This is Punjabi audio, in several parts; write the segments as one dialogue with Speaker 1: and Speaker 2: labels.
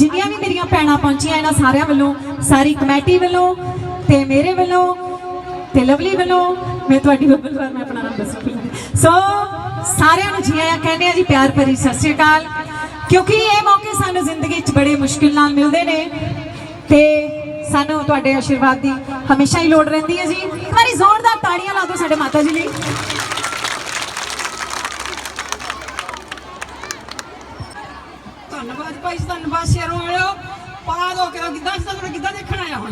Speaker 1: ਜਿੰਨੀਆਂ ਵੀ ਮੇਰੀਆਂ ਭੈਣਾਂ ਪਹੁੰਚੀਆਂ ਇਹਨਾਂ ਸਾਰਿਆਂ ਵੱਲੋਂ, ਸਾਰੀ ਕਮੇਟੀ ਵੱਲੋਂ ਤੇ ਮੇਰੇ ਵੱਲੋਂ ਤੇ ਲਵਲੀ ਵੱਲੋਂ, ਮੈਂ ਤੁਹਾਡੀ ਬੱਬਲ ਵਾਰ ਮੈਂ ਆਪਣਾ ਨਾਮ ਦੱਸ ਸੋ ਸਾਰਿਆਂ ਨੂੰ ਜੀ ਆਇਆਂ ਕਹਿੰਦੇ ਆ ਜੀ ਪਿਆਰ ਭਰੀ ਸਤਿ ਸ਼੍ਰੀ ਅਕਾਲ। ਕਿਉਂਕਿ ਇਹ ਮੌਕੇ ਸਾਨੂੰ ਜ਼ਿੰਦਗੀ 'ਚ ਬੜੇ ਮੁਸ਼ਕਿਲ ਨਾਲ ਮਿਲਦੇ ਨੇ ਤੇ ਸਾਨੂੰ ਤੁਹਾਡੇ ਆਸ਼ੀਰਵਾਦ ਦੀ ਹਮੇਸ਼ਾ ਹੀ ਲੋੜ ਰਹਿੰਦੀ ਹੈ ਜੀ। ਇੱਕ ਵਾਰੀ ਜ਼ੋਰਦਾਰ ਤਾੜੀਆਂ ਲਾ ਦਿਓ ਸਾਡੇ ਮਾਤਾ ਜੀ ਲਈ।
Speaker 2: ਭਾਈ ਸਾਨੂੰ ਬਸ ਸ਼ੇਰੋਂ ਆਇਓ ਪਾ ਦੋ ਕਿ ਕਿਦਾਂ ਸਾਨੂੰ ਕਿਦਾਂ ਦੇਖਣ ਆਇਆ ਹੁਣ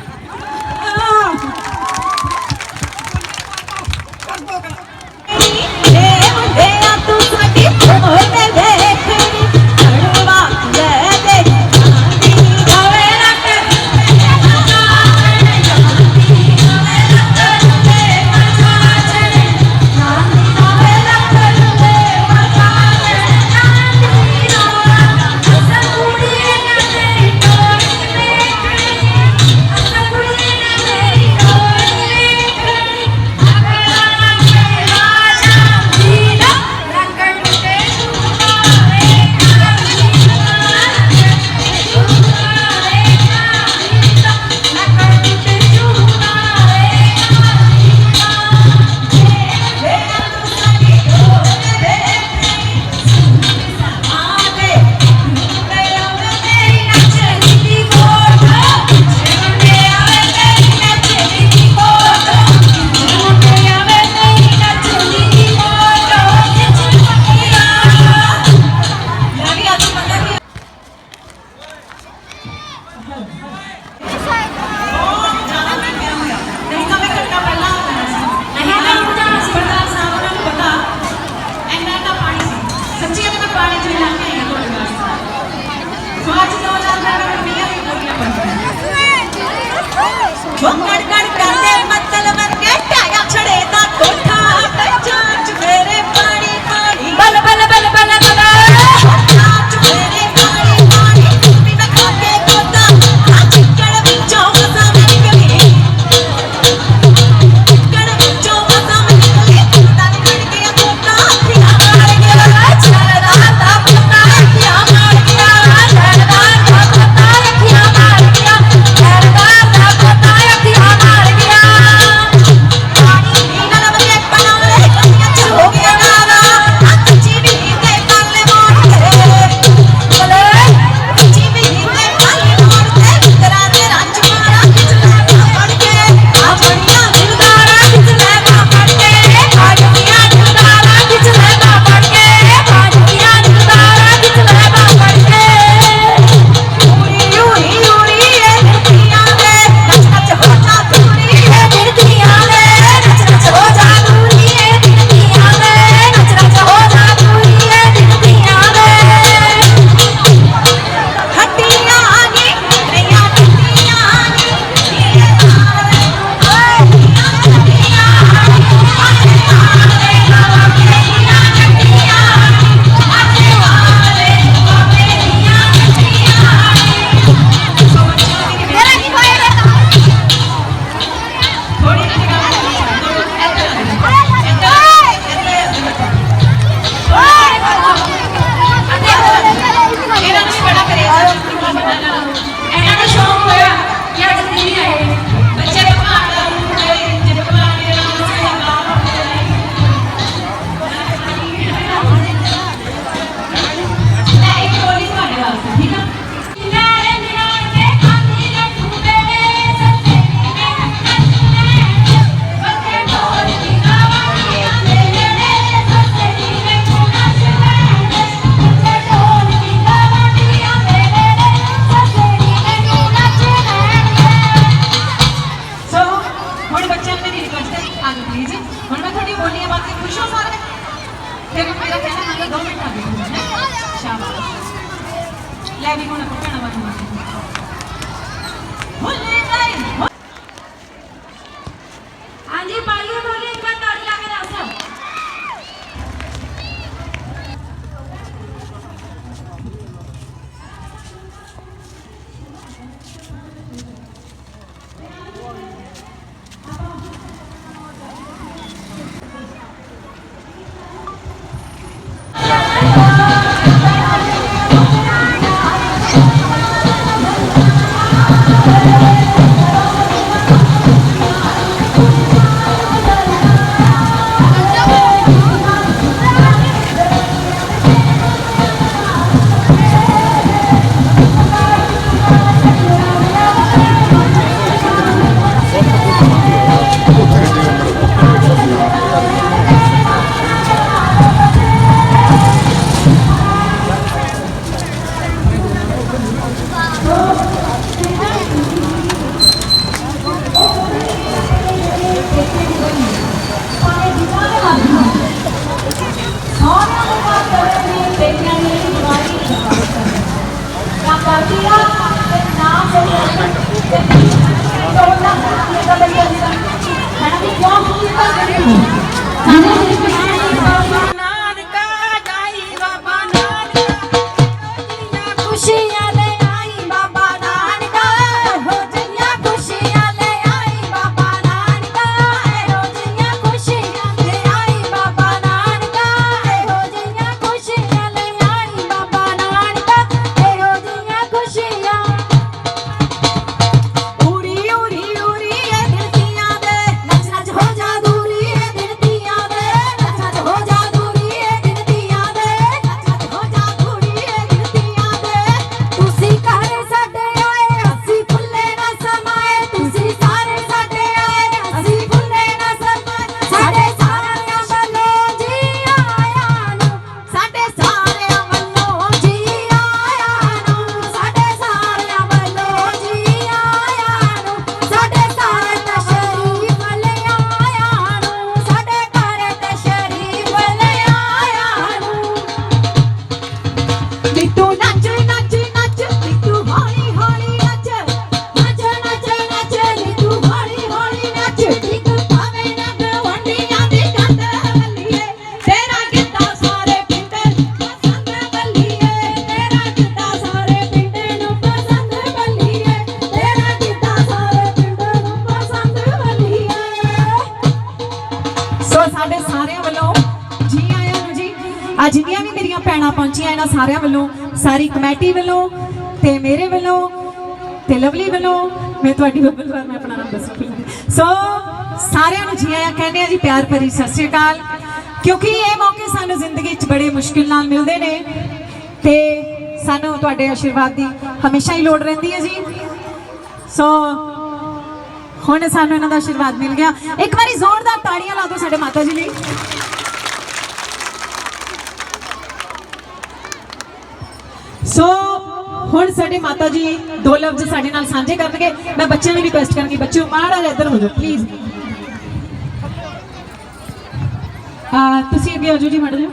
Speaker 1: ਸਾਰਿਆਂ ਵੱਲੋਂ, ਸਾਰੀ
Speaker 2: ਕਮੇਟੀ ਵੱਲੋਂ ਤੇ ਮੇਰੇ ਵੱਲੋਂ ਤੇ ਲਵਲੀ ਵੱਲੋਂ ਮੈਂ ਤੁਹਾਡੀ ਬੱਬਲ ਵਾਰ ਮੈਂ ਆਪਣਾ ਨਾਮ ਦੱਸੂਗੀ ਸੋ ਸਾਰਿਆਂ ਨੂੰ ਜੀ ਆਇਆਂ ਕਹਿੰਦੇ ਆ ਜੀ ਪਿਆਰ ਭਰੀ ਸਤਿ ਸ਼੍ਰੀ ਅਕਾਲ। ਕਿਉਂਕਿ ਇਹ ਮੌਕੇ ਸਾਨੂੰ ਜ਼ਿੰਦਗੀ 'ਚ ਬੜੇ ਮੁਸ਼ਕਿਲ ਨਾਲ ਮਿਲਦੇ ਨੇ ਤੇ ਸਾਨੂੰ ਤੁਹਾਡੇ ਆਸ਼ੀਰਵਾਦ ਦੀ ਹਮੇਸ਼ਾ ਹੀ ਲੋੜ ਰਹਿੰਦੀ ਹੈ ਜੀ। ਸੋ ਹੁਣ ਸਾਨੂੰ ਇਹਨਾਂ ਦਾ ਆਸ਼ੀਰਵਾਦ ਮਿਲ ਗਿਆ। ਇੱਕ ਵਾਰੀ ਜ਼ੋਰਦਾਰ ਤਾੜੀਆਂ ਲਾ ਦਿਓ ਸਾਡੇ ਮਾਤਾ ਜੀ ਲਈ। ਸੋ ਹੁਣ ਸਾਡੇ ਮਾਤਾ ਜੀ ਦੋ ਲਫ਼ਜ਼ ਸਾਡੇ ਨਾਲ ਸਾਂਝੇ ਕਰਨਗੇ। ਮੈਂ ਬੱਚਿਆਂ ਨੂੰ ਰਿਕੁਐਸਟ ਕਰਨੀ ਬੱਚਿਓ ਮਾੜਾ ਜਿਹਾ ਇੱਧਰ ਹੋ ਜਾਓ ਪਲੀਜ਼ ਆ ਤੁਸੀਂ ਅੱਗੇ ਆਜੋ ਜੀ ਮੈਡਮ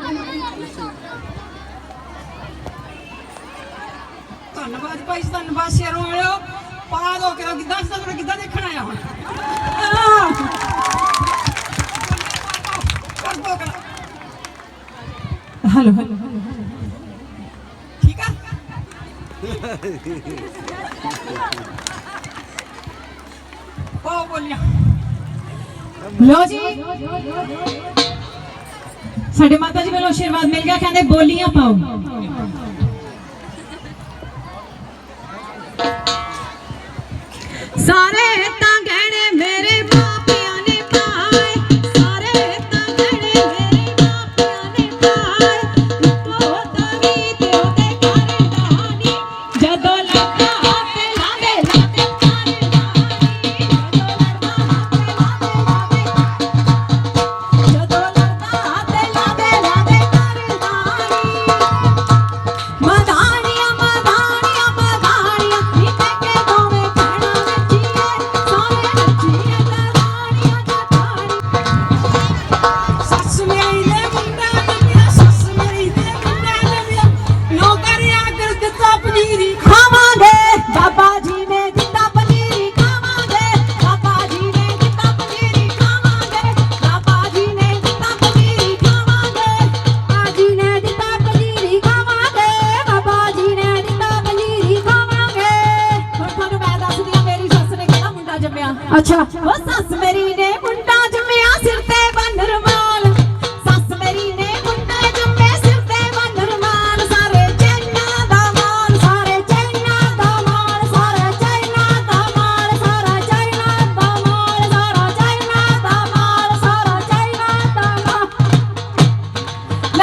Speaker 2: ਧੰਨਵਾਦ ਭਾਈ ਧੰਨਵਾਦ ਸ਼ੇਰੋਂ ਵਾਲਿਓ। ਪਾ ਦੋ ਕਿਦੋਂ ਕਿੱਦਾਂ ਤੁਹਾਨੂੰ ਕਿੱਦਾਂ ਦੇਖਣ ਆਇਆ ਹੁਣ? ਹਲੋ ਹਲੋ ਸਾਡੇ ਮਾਤਾ ਜੀ ਵੱਲੋਂ ਆਸ਼ੀਰਵਾਦ ਮਿਲ ਗਿਆ ਕਹਿੰਦੇ ਬੋਲੀਆਂ ਪਾਓ। ਸਾਰੇ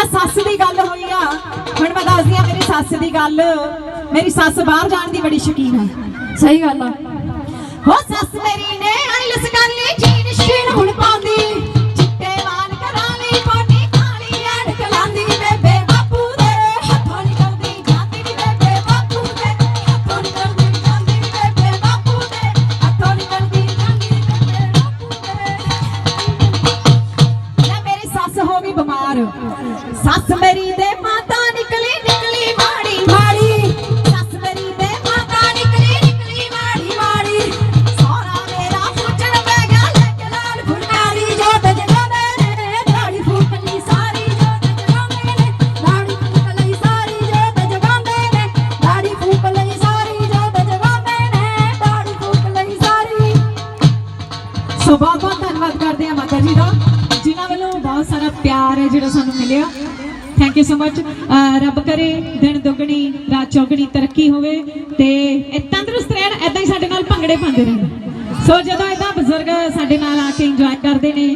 Speaker 2: ਜਾਂ ਸੱਸ ਦੀ ਗੱਲ ਹੋਈ ਆ। ਹੁਣ ਮੈਂ ਦੱਸਦੀ ਆ ਮੇਰੀ ਸੱਸ ਦੀ ਗੱਲ। ਮੇਰੀ ਸੱਸ ਬਾਹਰ ਜਾਣ ਦੀ ਬੜੀ ਸ਼ੌਕੀਨ ਆ। ਸਹੀ ਗੱਲ ਆ। ਹੋ ਸੱਸ ਮੇਰੀ ਨੇ ਅਨਿਲਸ ਕਰ ਲਈ ਯੂ ਸੋ ਰੱਬ ਕਰੇ ਦਿਨ ਦੁਗਣੀ ਰਾਤ ਚੌਗਣੀ ਤਰੱਕੀ ਹੋਵੇ ਤੇ ਇਹ ਤੰਦਰੁਸਤ ਰਹਿਣ ਐਦਾਂ ਹੀ ਸਾਡੇ ਨਾਲ ਭੰਗੜੇ ਪਾਉਂਦੇ ਰਹਿਣ। ਸੋ ਜਦੋਂ ਇਦਾਂ ਬਜ਼ੁਰਗ ਸਾਡੇ ਨਾਲ ਆ ਕੇ ਇੰਜੋਏ ਕਰਦੇ ਨੇ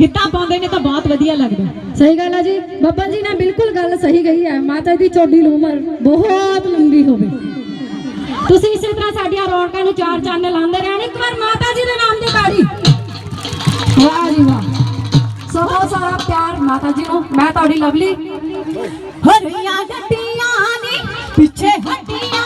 Speaker 2: ਗਿੱਧਾ ਪਾਉਂਦੇ ਨੇ ਤਾਂ ਬਹੁਤ ਵਧੀਆ ਲੱਗਦਾ।
Speaker 3: ਸਹੀ ਗੱਲ ਆ ਜੀ। ਬੱਬਨ ਜੀ ਨੇ ਬਿਲਕੁਲ ਗੱਲ ਸਹੀ ਕਹੀ ਹੈ। ਮਾਤਾ ਦੀ ਚੋਡੀ ਨੂੰ ਉਮਰ ਬਹੁਤ ਲੰਬੀ ਹੋਵੇ। ਤੁਸੀਂ ਇਸੇ ਤਰ੍ਹਾਂ ਸਾਡੀਆਂ ਰੌਣਕਾਂ ਨੂੰ ਚਾਰ ਚੰਨ ਲਾਉਂਦੇ ਰਹਿਣ। ਇੱਕ ਵਾਰ ਮਾਤਾ ਜੀ ਦੇ ਨਾਮ ਦੀ ਤਾੜੀ। ਵਾਹ ਜੀ ਵਾਹ। ਬਹੁਤ ਸਾਰਾ ਪਿਆਰ ਮਾਤਾ ਜੀ ਨੂੰ। ਮੈਂ ਤੁਹਾਡੀ ਲਵਲੀ।
Speaker 2: ਹਰੀਆਂ ਗੱਡੀਆਂ ਨੇ ਪਿੱਛੇ ਹੱਡੀਆਂ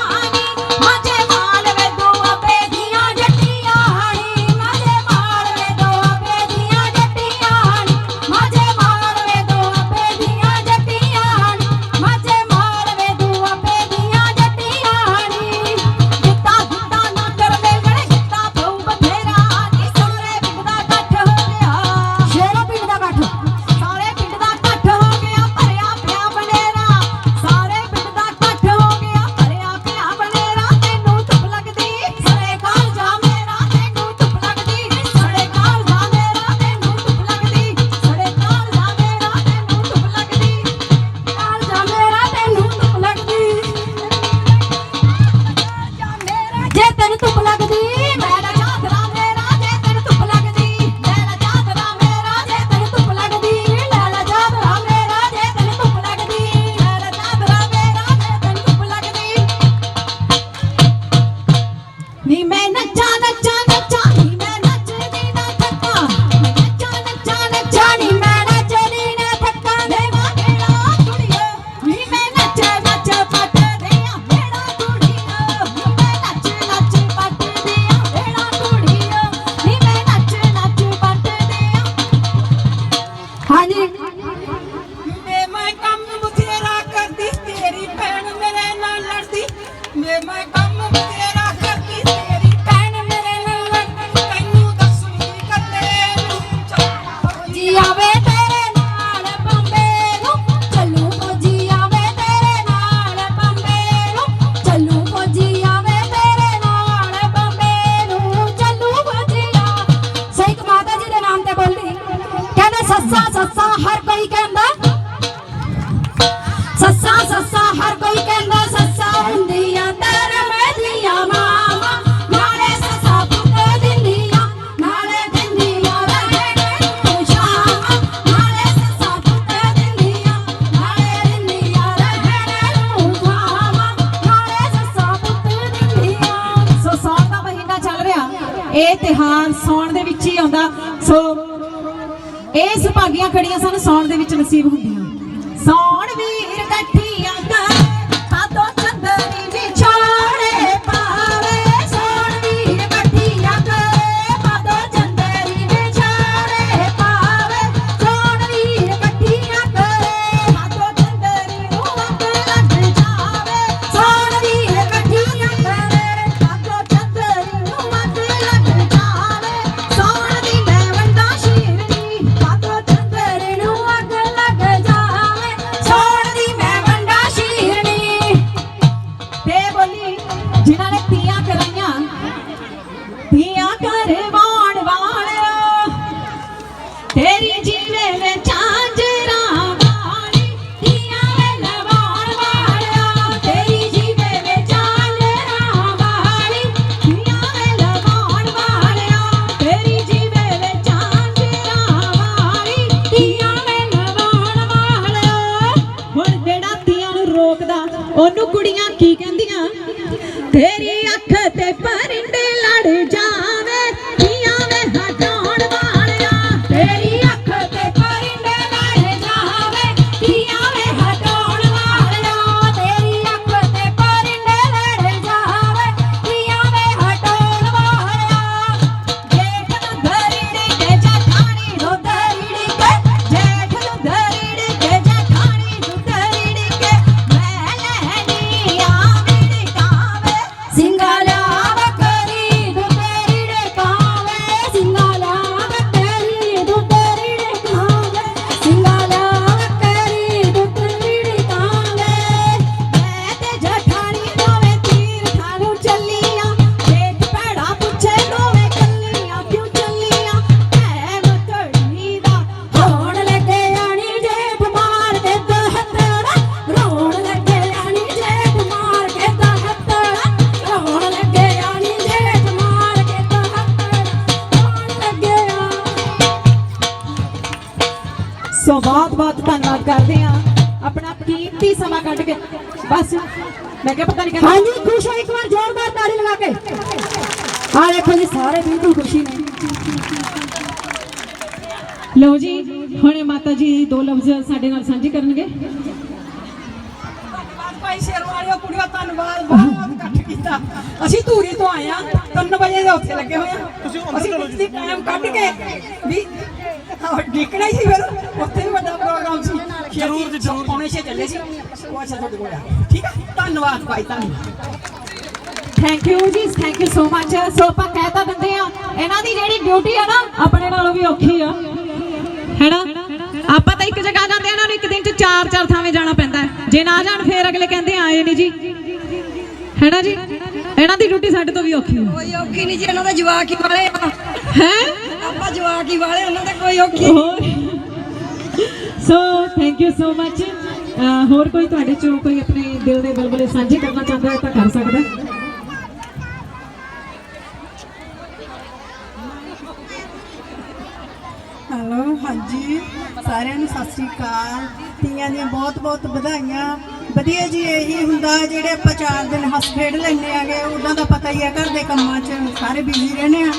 Speaker 3: తనతో ਸੱਸਾ
Speaker 2: ਸੋ ਸੌਣ ਦਾ ਮਹੀਨਾ ਚੱਲ ਰਿਹਾ। ਇਹ ਤਿਹਾਰ ਸੌਣ ਦੇ ਵਿੱਚ ਹੀ ਆਉਂਦਾ। ਸੋ ਇਹ ਸੁਭਾਗੀਆਂ ਖੜੀਆਂ ਸਾਨੂੰ, ਸੌਣ ਦੇ ਵਿੱਚ ਨਸੀਬ ਹੁੰਦੀਆਂ।
Speaker 3: Didn't ਸਾਰੇ ਬਿਲਕੁਲ ਖੁਸ਼ੀ ਨੇ?
Speaker 2: ਲਓ ਜੀ ਹੁਣੇ ਮਾਤਾ ਜੀ ਦੋ ਲਫ਼ਜ਼ ਸਾਡੇ ਨਾਲ ਸਾਂਝੇ ਕਰਨਗੇ।
Speaker 4: ਧੰਨਵਾਦ ਭਾਈ ਸ਼ੇਰ ਵਾਲਿਓ ਕੁੜੀਓ ਧੰਨਵਾਦ ਬਹੁਤ ਇਕੱਠ ਕੀਤਾ। ਅਸੀਂ ਧੂਰੀ ਤੋਂ ਆਏ ਆ 3 ਵਜੇ ਦੇ ਉੱਥੇ ਲੱਗੇ ਹੋਏ ਆ ਅਸੀਂ ਬਿਜਲੀ ਟਾਈਮ ਕੱਢ ਕੇ ਵੀ ਹੀ ਸੀ ਫਿਰ। ਉੱਥੇ ਵੀ ਵੱਡਾ ਪ੍ਰੋਗਰਾਮ ਸੀ। ਜ਼ਰੂਰ ਜੀ ਜ਼ਰੂਰ ਪੌਣੇ ਛੇ ਚੱਲੇ ਸੀ। ਉਹ ਅੱਛਾ ਤੁਹਾਡੇ ਕੋਲ ਆ। ਠੀਕ ਹੈ ਧੰਨਵਾਦ ਭਾਈ ਧੰਨਵਾਦ।
Speaker 2: ਥੈਂਕ ਯੂ ਜੀ ਥੈਂਕ ਯੂ ਸੋ ਮਚ ਸੋ ਆਪਾਂ ਕਹਿ ਤਾਂ ਦਿੰਦੇ ਆ ਇਹਨਾਂ ਦੀ ਜਿਹੜੀ ਡਿਊਟੀ ਆ ਨਾ ਆਪਣੇ ਨਾਲੋਂ ਵੀ ਔਖੀ ਆ। ਹੈਨਾ? ਆਪਾਂ ਤਾਂ ਇੱਕ ਜਗ੍ਹਾ ਜਾਂਦੇ ਇਹਨਾਂ ਨੂੰ ਇੱਕ ਦਿਨ ਚ ਚਾਰ ਚਾਰ ਥਾਵੇਂ ਜਾਣਾ ਪੈਂਦਾ। ਜੇ ਨਾ ਜਾਣ ਫੇਰ ਅਗਲੇ ਕਹਿੰਦੇ ਆਏ ਨਹੀਂ ਜੀ। ਹੈਨਾ ਜੀ? ਇਹਨਾਂ ਦੀ ਡਿਊਟੀ ਸਾਡੇ ਤੋਂ ਵੀ ਔਖੀ ਆ।
Speaker 5: ਕੋਈ ਔਖੀ ਨਹੀਂ ਜੀ ਇਹਨਾਂ ਦੇ ਜਵਾਕ ਹੀ ਵਾਲੇ ਆ।
Speaker 2: ਹੈ?
Speaker 5: ਆਪਾਂ ਜਵਾਕ ਹੀ ਵਾਲੇ ਉਹਨਾਂ ਦੇ ਕੋਈ ਔਖੀ
Speaker 2: ਸੋ ਥੈਂਕ ਯੂ ਸੋ ਮਚ ਹੋਰ ਕੋਈ ਤੁਹਾਡੇ ਚੋਂ ਕੋਈ ਆਪਣੇ ਦਿਲ ਦੇ ਬਲਬਲੇ ਸਾਂਝੇ ਕਰਨਾ ਚਾਹੁੰਦਾ ਹੈ ਤਾਂ ਕਰ ਸਕਦਾ ਹੈ
Speaker 6: ਹੈਲੋ ਹਾਂਜੀ, ਸਾਰਿਆਂ ਨੂੰ ਸਤਿ ਸ੍ਰੀ ਅਕਾਲ। ਤੀਆਂ ਦੀਆਂ ਬਹੁਤ ਬਹੁਤ ਵਧਾਈਆਂ। ਵਧੀਆ ਜੀ ਇਹੀ ਹੁੰਦਾ, ਜਿਹੜੇ ਆਪਾਂ ਚਾਰ ਦਿਨ ਹੱਸ ਖੇਡ ਲੈਂਦੇ ਆਗੇ, ਉਹਨਾਂ ਦਾ ਪਤਾ ਹੀ ਹੈ ਘਰ ਦੇ ਕੰਮਾਂ 'ਚ ਸਾਰੇ ਬਿਜ਼ੀ ਰਹਿੰਦੇ ਆ।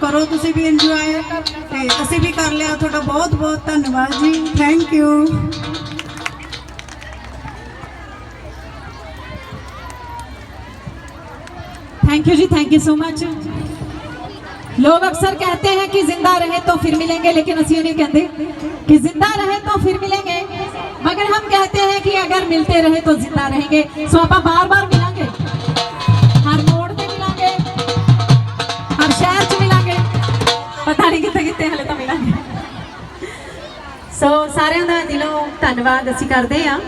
Speaker 6: ਕਰੋ ਤੁਸੀਂ ਵੀ ਇੰਜੋਏ ਤੇ ਅਸੀਂ ਵੀ ਕਰ ਲਿਆ। ਤੁਹਾਡਾ ਬਹੁਤ ਬਹੁਤ ਧੰਨਵਾਦ ਜੀ। ਥੈਂਕ ਯੂ
Speaker 2: ਥੈਂਕ ਯੂ ਜੀ ਥੈਂਕ ਯੂ ਸੋ ਮੱਚ लोग अक्सर कहते हैं कि ज़िंदा रहे तो फिर मिलेंगे, लेकिन असं नहीं कहते। कि ज़िंदा रहे तो फिर मिलेंगे। मगर हम कहते हैं कि अगर मिलते रहे तो ज़िंदा रहेंगे। सो आप बार बार मिलेंगे। हर मोड़ पे मिलेंगे। हर शहर च मिलेंगे। पता नहीं कितने कितने हले तो मिलेंगे। सो सारे दिलों धन्यवाद असं करते हैं